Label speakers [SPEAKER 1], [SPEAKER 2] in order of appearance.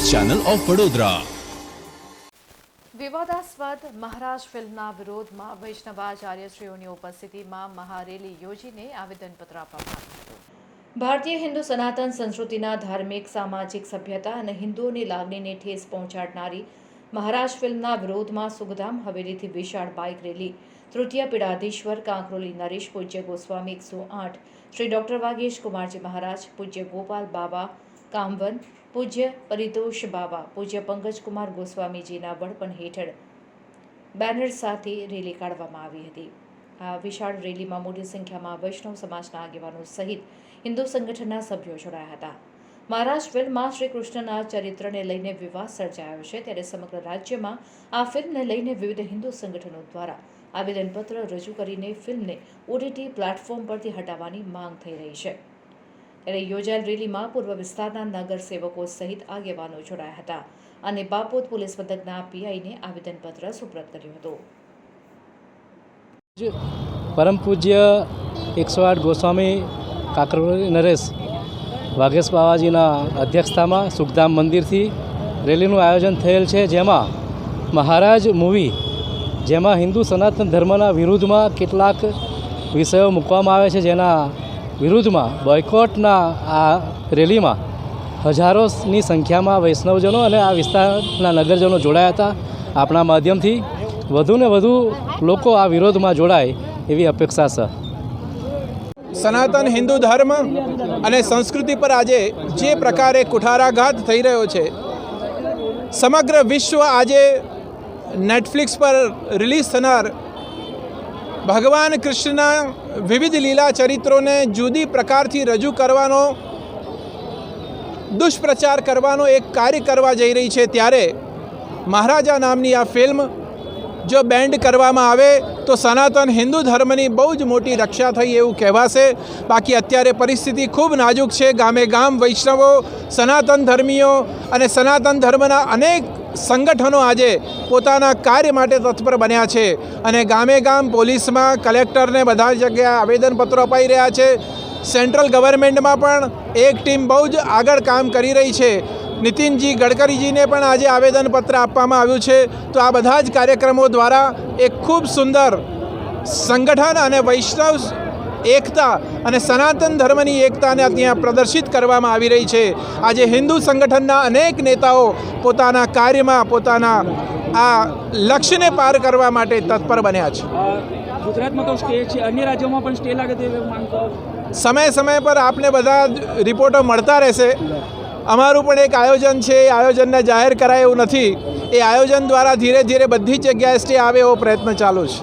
[SPEAKER 1] Channel of Vadodara
[SPEAKER 2] વિવાદાસ્પદ મહારાજ ફિલ્મના વિરોધમાં વૈષ્ણવાચાર્યશ્રીઓની ઉપસ્થિતિમાં મહારેલી યોજીને આવેદનપત્ર આપવામાં આવ્યું હતું ભારતીય હિન્દુ સનાતન સંસ્કૃતિના ધાર્મિક સામાજિક સભ્યતા અને હિન્દુઓની લાગણીને ઠેસ પહોંચાડનારી મહારાજ ફિલ્મના વિરોધમાં સુખધામ હવેલીથી વિશાળ બાઇક રેલી। તૃતીય પીડાધીશ્વર કાંકરોલી નરેશ પૂજ્ય ગોસ્વામી એકસો આઠ શ્રી ડોક્ટર વાગેશ કુમારજી મહારાજ પૂજ્ય ગોપાલ બાબા કામવન, પૂજ્ય પરિતોષ બાબા પૂજ્ય પંકજકુમાર ગોસ્વામીજીના વડપણ હેઠળ બેનર સાથે રેલી કાઢવામાં આવી હતી. આ વિશાળ રેલીમાં મોટી સંખ્યામાં વૈષ્ણવ સમાજના આગેવાનો સહિત હિન્દુ સંગઠનના સભ્યો જોડાયા હતા. મહારાષ્ટ્ર ફિલ્મમાં શ્રી કૃષ્ણના ચરિત્રને લઈને વિવાદ સર્જાયો છે ત્યારે સમગ્ર રાજ્યમાં આ ફિલ્મને લઈને વિવિધ હિન્દુ સંગઠનો દ્વારા આવેદનપત્ર રજૂ કરીને ફિલ્મને ઓટીટી પ્લેટફોર્મ પરથી હટાવવાની માંગ થઈ રહી છે. ત્યારે યોજાયેલ રેલીમાં પૂર્વ વિસ્તારના નગર સેવકો સહિત આગેવાનો જોડાયા હતા અને બાપોદ પોલીસ મથકના પીઆઈને આવેદનપત્ર સુપ્રત કર્યું હતું.
[SPEAKER 3] પરમ પૂજ્ય એકસો આઠ ગોસ્વામી કાકરોલી નરેશ વાઘેશ બાવાજીના અધ્યક્ષતામાં સુખધામ મંદિરથી રેલીનું આયોજન થયેલ છે, જેમાં મહારાજ મૂવી, જેમાં હિન્દુ સનાતન ધર્મના વિરુદ્ધમાં કેટલાક વિષયો મૂકવામાં આવે છે, જેના વિરુદ્ધમાં બોયકોટના આ રેલીમાં હજારોની સંખ્યામાં વૈષ્ણવજનો અને આ વિસ્તારના નગરજનો જોડાયા હતા. આપણા માધ્યમથી વધુને વધુ લોકો આ વિરોધમાં જોડાય એવી અપેક્ષા છે.
[SPEAKER 4] સનાતન હિન્દુ ધર્મ અને સંસ્કૃતિ પર આજે જે પ્રકારે કુઠારાઘાત થઈ રહ્યો છે, સમગ્ર વિશ્વ આજે નેટફ્લિક્સ પર રિલીઝ થનાર ભગવાન કૃષ્ણના વિવિધ લીલા ચરિત્રોને જુદી પ્રકારથી રજૂ કરવાનો, દુષ્પ્રચાર કરવાનો એક કાર્ય કરવા જઈ રહી છે. ત્યારે મહારાજા નામની આ ફિલ્મ જો બેન્ડ કરવામાં આવે, તો સનાતન હિન્દુ ધર્મની બહુ જ મોટી રક્ષા થઈ એવું કહેવાશે. બાકી અત્યારે પરિસ્થિતિ ખૂબ નાજુક છે. ગામે ગામ વૈષ્ણવો, સનાતન ધર્મીઓ અને સનાતન ધર્મના અનેક સંગઠનો આજે પોતાના કાર્ય માટે તત્પર બન્યા છે અને ગામે ગામ પોલીસમાં કલેક્ટરને બધા જગ્યાએ આવેદનપત્રો અપાઈ રહ્યા છે. સેન્ટ્રલ ગવર્મેન્ટમાં પણ એક ટીમ બહુ જ આગળ કામ કરી રહી છે. નીતિનજી ગડકરીજીને પણ આજે આવેદનપત્ર આપવામાં આવ્યું છે. તો આ બધા જ કાર્યક્રમો દ્વારા એક ખૂબ સુંદર સંગઠન અને વૈષ્ણવ એકતા અને સનાતન ધર્મની એકતાને ત્યાં પ્રદર્શિત કરવામાં આવી રહી છે. આજે હિન્દુ સંગઠનના અનેક નેતાઓ પોતાના કાર્યમાં પોતાના આ લક્ષ્યને પાર કરવા માટે તત્પર બન્યા છે.
[SPEAKER 5] ગુજરાતમાં તો સ્ટે છે અન્ય રાજ્યોમાં પણ સ્ટે લાગે તેવી માંગ
[SPEAKER 4] સમય સમય પર આપને બધા રિપોર્ટો મળતા રહેશે. અમારું પણ એક આયોજન છે એ આયોજનને જાહેર કરાય એવું નથી. એ આયોજન દ્વારા ધીરે ધીરે બધી જગ્યાએ સ્ટે આવે એવો પ્રયત્ન ચાલુ છે.